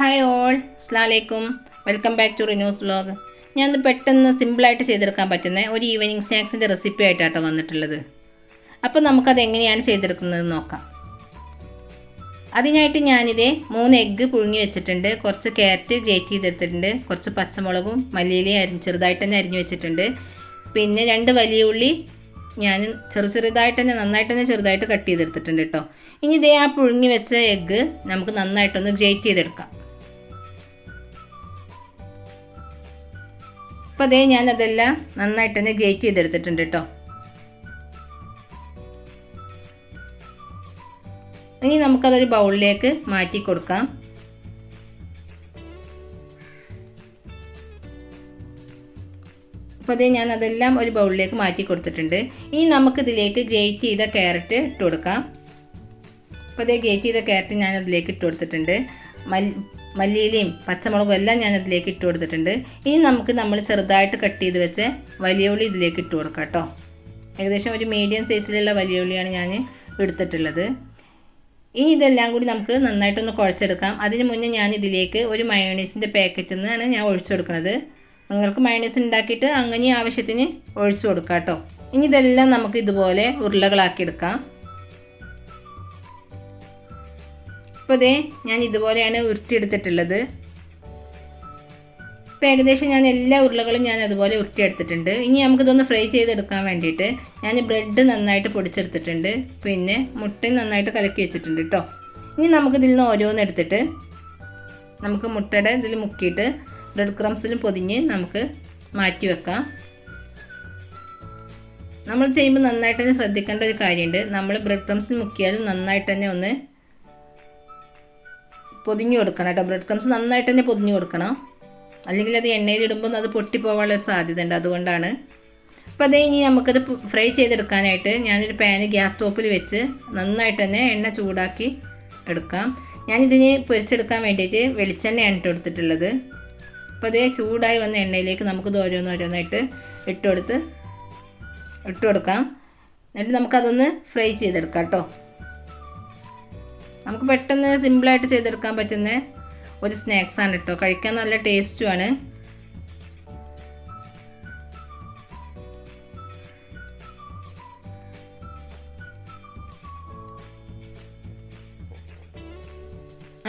Hi all അസ്ലാമലൈക്കും welcome back to Rinu's vlog ഞാൻ പെട്ടെന്ന് സിമ്പിളായിട്ട് ചെയ്തെടുക്കാൻ പറ്റുന്ന ഒരു ഈവനിങ് സ്നാക്സിന്റെ റെസിപ്പി ആയിട്ടാട്ടോ വന്നിട്ടുള്ളത്. അപ്പോൾ നമുക്കത് എങ്ങനെയാണ് ചെയ്തെടുക്കുന്നത് നോക്കാം. അതിനായിട്ട് ഞാനിതേ മൂന്ന് എഗ്ഗ് പുഴുങ്ങി വെച്ചിട്ടുണ്ട്. കുറച്ച് ക്യാരറ്റ് ഗ്രേറ്റ് ചെയ്തെടുത്തിട്ടുണ്ട്. കുറച്ച് പച്ചമുളകും മല്ലിയിലയും അരിഞ്ഞ് ചെറുതായിട്ട് തന്നെ അരിഞ്ഞു വെച്ചിട്ടുണ്ട്. പിന്നെ രണ്ട് വലിയ ഉള്ളി ഞാൻ ചെറു ചെറുതായിട്ട് തന്നെ നന്നായിട്ട് തന്നെ ചെറുതായിട്ട് കട്ട് ചെയ്തെടുത്തിട്ടുണ്ട് കേട്ടോ ഇനി ഇതേ ആ പുഴുങ്ങി വെച്ച എഗ്ഗ് നമുക്ക് നന്നായിട്ടൊന്ന് ഗ്രേറ്റ് ചെയ്തെടുക്കാം. അപ്പോൾ അതേ ഞാൻ അതെല്ലാം നന്നായിട്ട് തന്നെ ഗ്രേറ്റ് ചെയ്തെടുത്തിട്ടുണ്ട് കേട്ടോ ഇനി നമുക്കതൊരു ബൗളിലേക്ക് മാറ്റി കൊടുക്കാം. അപ്പോൾ അതേ ഞാൻ അതെല്ലാം ഒരു ബൗളിലേക്ക് മാറ്റി കൊടുത്തിട്ടുണ്ട്. ഇനി നമുക്കിതിലേക്ക് ഗ്രേറ്റ് ചെയ്ത ക്യാരറ്റ് ഇട്ട് കൊടുക്കാം. അപ്പോൾ ഇതേ ഗ്രേറ്റ് ചെയ്ത ക്യാരറ്റ് ഞാൻ അതിലേക്ക് ഇട്ട് കൊടുത്തിട്ടുണ്ട്. മല്ലി മല്ലിയിലയും പച്ചമുളകും എല്ലാം ഞാൻ അതിലേക്ക് ഇട്ട് കൊടുത്തിട്ടുണ്ട്. ഇനി നമുക്ക് നമ്മൾ ചെറുതായിട്ട് കട്ട് ചെയ്ത് വെച്ച് വലിയ ഉള്ളി ഇതിലേക്ക് ഇട്ട് കൊടുക്കാം കേട്ടോ. ഏകദേശം ഒരു മീഡിയം സൈസിലുള്ള വലിയ ഉള്ളിയാണ് ഞാൻ എടുത്തിട്ടുള്ളത്. ഇനി ഇതെല്ലാം കൂടി നമുക്ക് നന്നായിട്ടൊന്ന് കുഴച്ചെടുക്കാം. അതിന് മുന്നേ ഞാൻ ഇതിലേക്ക് ഒരു മയോണീസിന്റെ പാക്കറ്റിൽ നിന്നാണ് ഞാൻ ഒഴിച്ചു കൊടുക്കുന്നത്. നിങ്ങൾക്ക് മയോണീസ് ഉണ്ടാക്കിയിട്ട് അങ്ങനെ ആവശ്യത്തിന് ഒഴിച്ചു കൊടുക്കാം കേട്ടോ. ഇനി ഇതെല്ലാം നമുക്ക് ഇതുപോലെ ഉരുളകളാക്കി എടുക്കാം. ഇപ്പോൾ ഇതേ ഞാൻ ഇതുപോലെയാണ് ഉരുട്ടിയെടുത്തിട്ടുള്ളത്. ഇപ്പോൾ ഏകദേശം ഞാൻ എല്ലാ ഉരുളകളും ഞാൻ അതുപോലെ ഉരുട്ടിയെടുത്തിട്ടുണ്ട്. ഇനി നമുക്കിതൊന്ന് ഫ്രൈ ചെയ്തെടുക്കാൻ വേണ്ടിയിട്ട് ഞാൻ ബ്രെഡ് നന്നായിട്ട് പൊടിച്ചെടുത്തിട്ടുണ്ട്. പിന്നെ മുട്ടയും നന്നായിട്ട് കലക്കി വെച്ചിട്ടുണ്ട് കേട്ടോ ഇനി നമുക്കിതിൽ നിന്ന് ഓരോന്ന് എടുത്തിട്ട് നമുക്ക് മുട്ടയുടെ ഇതിൽ മുക്കിയിട്ട് ബ്രെഡ് ക്രംസിൽ പൊതിഞ്ഞ് നമുക്ക് മാറ്റി വെക്കാം. നമ്മൾ ചെയ്യുമ്പോൾ നന്നായിട്ട് തന്നെ ശ്രദ്ധിക്കേണ്ട ഒരു കാര്യമുണ്ട്. നമ്മൾ ബ്രെഡ് ക്രംസിൽ മുക്കിയാലും നന്നായിട്ട് തന്നെ ഒന്ന് പൊതിഞ്ഞു കൊടുക്കണം കേട്ടോ. ബ്രെഡ് ക്രംസ് നന്നായിട്ട് തന്നെ പൊതിഞ്ഞു കൊടുക്കണം അല്ലെങ്കിൽ അത് എണ്ണയിലിടുമ്പോൾ അത് പൊട്ടിപ്പോകാനുള്ള സാധ്യത ഉണ്ട് അതുകൊണ്ടാണ്. അപ്പോൾ അതേ ഇനി നമുക്കത് ഫ്രൈ ചെയ്തെടുക്കാനായിട്ട് ഞാനൊരു പാന് ഗ്യാസ് സ്റ്റോപ്പിൽ വെച്ച് നന്നായിട്ട് തന്നെ എണ്ണ ചൂടാക്കി എടുക്കാം. ഞാനിതിന് പൊരിച്ചെടുക്കാൻ വേണ്ടിയിട്ട് വെളിച്ചെണ്ണയാണ് ഇട്ട് കൊടുത്തിട്ടുള്ളത്. അപ്പോൾ അതേ ചൂടായി വന്ന എണ്ണയിലേക്ക് നമുക്ക് ഓരോന്നോരോന്നായിട്ട് ഇട്ട് കൊടുത്ത് ഇട്ട് കൊടുക്കാം. എന്നിട്ട് നമുക്കതൊന്ന് ഫ്രൈ ചെയ്തെടുക്കാം കേട്ടോ. നമുക്ക് പെട്ടെന്ന് സിമ്പിളായിട്ട് ചെയ്തെടുക്കാൻ പറ്റുന്ന ഒരു സ്നാക്സാണ് കേട്ടോ. കഴിക്കാൻ നല്ല ടേസ്റ്റുമാണ്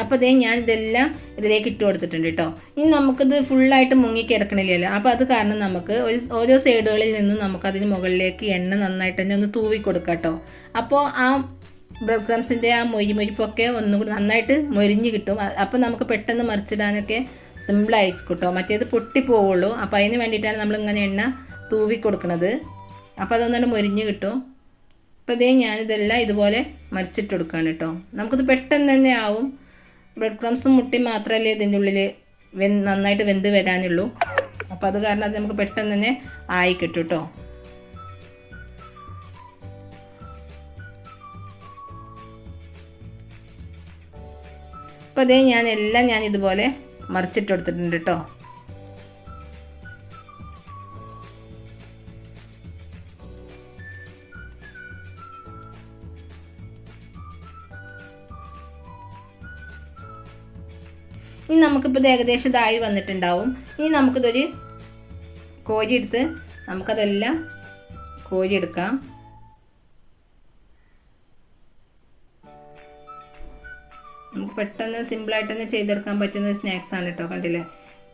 അപ്പോൾ അതേ ഞാൻ ഇതെല്ലാം ഇതിലേക്ക് ഇട്ട് കൊടുത്തിട്ടുണ്ട് കേട്ടോ. ഇനി നമുക്കിത് ഫുള്ളായിട്ട് മുങ്ങി കിടക്കണില്ലല്ലോ. അപ്പോൾ അത് കാരണം നമുക്ക് ഒരു ഓരോ സൈഡുകളിൽ നിന്നും നമുക്കതിന് മുകളിലേക്ക് എണ്ണ നന്നായിട്ട് തന്നെ ഒന്ന് തൂവി കൊടുക്കാം കേട്ടോ. അപ്പോൾ ആ ബ്രെഡ് ക്രംസിന്റെ ആ മൊരി മൊരിപ്പൊക്കെ ഒന്നുകൂടി നന്നായിട്ട് മൊരിഞ്ഞ് കിട്ടും. അപ്പോൾ നമുക്ക് പെട്ടെന്ന് മറിച്ചിടാനൊക്കെ സിമ്പിളായിരിക്കും കിട്ടും മറ്റേത് പൊട്ടിപ്പോവുള്ളൂ അപ്പോൾ അതിന് വേണ്ടിയിട്ടാണ് നമ്മളിങ്ങനെ എണ്ണ തൂവി കൊടുക്കുന്നത് അപ്പോൾ അതൊന്നാണ് മൊരിഞ്ഞ് കിട്ടും. അപ്പോൾ ഇതേ ഞാനിതെല്ലാം ഇതുപോലെ മറിച്ചിട്ട് കൊടുക്കുകയാണ് കേട്ടോ. നമുക്കിത് പെട്ടെന്ന് തന്നെ ആവും. ബ്രെഡ് ക്രംസും മുട്ടി മാത്രമല്ലേ ഇതിന്റെ ഉള്ളിൽ വെ നന്നായിട്ട് വെന്ത് വരാനുള്ളൂ. അപ്പോൾ അത് കാരണം അത് നമുക്ക് പെട്ടെന്ന് തന്നെ ആയി കിട്ടും കേട്ടോ. അപ്പോൾ അതേ ഞാൻ എല്ലാം ഞാൻ ഇതുപോലെ മറിച്ചിട്ട് കൊടുത്തിട്ടുണ്ട് കേട്ടോ ഇനി നമുക്കിപ്പോൾ ഏകദേശം ഇതായി വന്നിട്ടുണ്ടാവും. ഇനി നമുക്കിതൊരു കോരിയെടുത്ത് നമുക്കതെല്ലാം കോരി നമുക്ക് പെട്ടെന്ന് സിമ്പിളായിട്ട് തന്നെ ചെയ്തെടുക്കാൻ പറ്റുന്ന ഒരു സ്നാക്സ് ആണ് കേട്ടോ കണ്ടില്ലേ?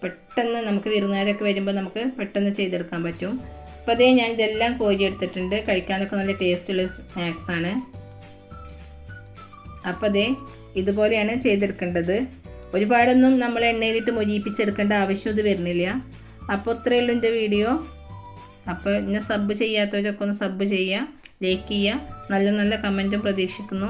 പെട്ടെന്ന് നമുക്ക് വിരുന്നുകാരൊക്കെ വരുമ്പോൾ നമുക്ക് പെട്ടെന്ന് ചെയ്തെടുക്കാൻ പറ്റും. അപ്പോൾ അതേ ഞാൻ ഇതെല്ലാം കോരി എടുത്തിട്ടുണ്ട്. കഴിക്കാനൊക്കെ നല്ല ടേസ്റ്റുള്ള ആണ്. അപ്പോൾ അതേ ഇതുപോലെയാണ് ചെയ്തെടുക്കേണ്ടത്. ഒരുപാടൊന്നും നമ്മൾ എണ്ണയിലിട്ട് മൊരിയിപ്പിച്ചെടുക്കേണ്ട ആവശ്യം ഇത് വരുന്നില്ല. അപ്പോൾ ഇത്രയേ ഉള്ളൂ എന്റെ വീഡിയോ. അപ്പോൾ എന്നെ സബ് ചെയ്യാത്തവരൊക്കെ ഒന്ന് സബ് ചെയ്യുക ലൈക്ക് ചെയ്യുക നല്ല നല്ല കമന്റും പ്രതീക്ഷിക്കുന്നു.